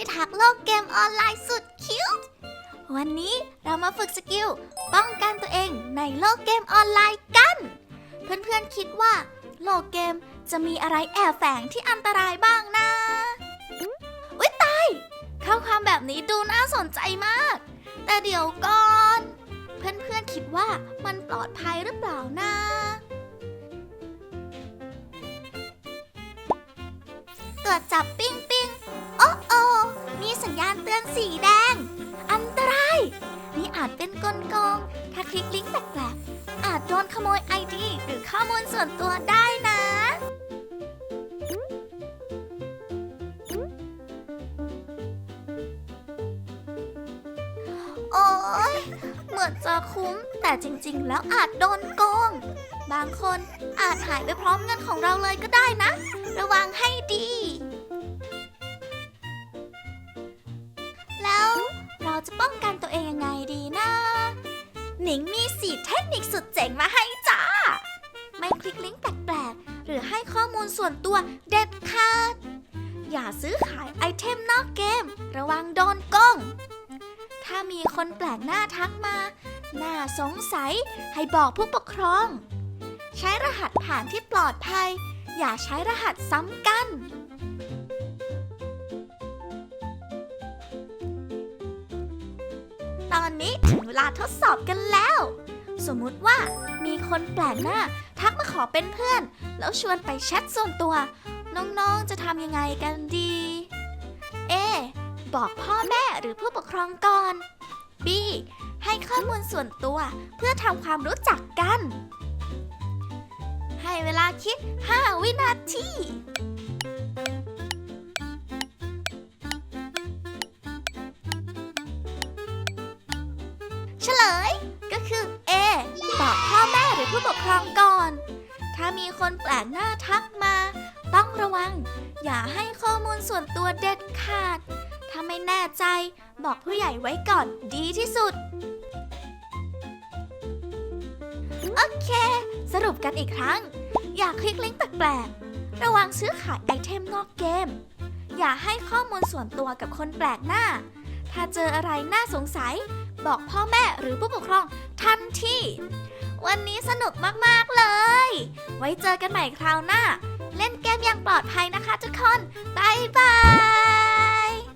พิทักษ์โลกเกมออนไลน์สุดคิ้ว วันนี้เรามาฝึกสกิลป้องกันตัวเองในโลกเกมออนไลน์กัน เพื่อนๆคิดว่า โลกเกมจะมีอะไรแอบแฝงที่อันตรายบ้างนะอุ๊ยตาย ข้อความแบบนี้ดูน่าสนใจมาก แต่เดี๋ยวก่อน เพื่อนๆคิดว่ามันปลอดภัยหรือเปล่านะตรวจจับปิ้ง เตือนสีแดง อันตราย นี่อาจเป็นกลโกง ถ้าคลิกลิงก์แปลกๆ อาจโดนขโมยไอดีหรือข้อมูลส่วนตัวได้นะโอ้ยเหมือนจะคุ้ม แต่จริงๆ แล้วอาจโดนโกง บางคนอาจหายไปพร้อมเงินของเราเลยก็ได้นะ ระวังให้ดี นิงมีสีเทคนิคสุดเจ๋งมาให้จ้า ไม่คลิกลิงก์แปลกๆ หรือให้ข้อมูลส่วนตัวเด็ดขาด อย่าซื้อขายไอเทมนอกเกม ระวังโดนโกง ถ้ามีคนแปลกหน้าทักมา น่าสงสัยให้บอกผู้ปกครอง ใช้รหัสผ่านที่ปลอดภัย อย่าใช้รหัสซ้ำกัน ตอนนี้ถึงเวลาทดสอบกันแล้ว สมมุติว่ามีคนแปลกหน้า ทักมาขอเป็นเพื่อน แล้วชวนไปแชทส่วนตัว น้องๆจะทำยังไงกันดี A บอกพ่อแม่หรือผู้ปกครองก่อน B ให้ข้อมูลส่วนตัวเพื่อทำความรู้จักกัน ให้เวลาคิด 5 วินาที เฉลย ก็คือ A บอกพ่อแม่หรือผู้ปกครองก่อน ถ้ามีคนแปลกหน้าทักมา ต้องระวัง อย่าให้ข้อมูลส่วนตัวเด็ดขาด ถ้าไม่แน่ใจบอกผู้ใหญ่ไว้ก่อนดีที่สุด โอเค สรุปกันอีกครั้ง อย่าคลิกลิงก์แปลกๆระวังซื้อขายไอเทมนอกเกม อย่าให้ข้อมูลส่วนตัวกับคนแปลกหน้า ถ้าเจออะไรน่าสงสัย บอกพ่อแม่หรือผู้ปกครองทันทีวันนี้สนุกมากๆเลย ไว้เจอกันใหม่คราวหน้า เล่นเกมอย่างปลอดภัยนะคะทุกคนบายบาย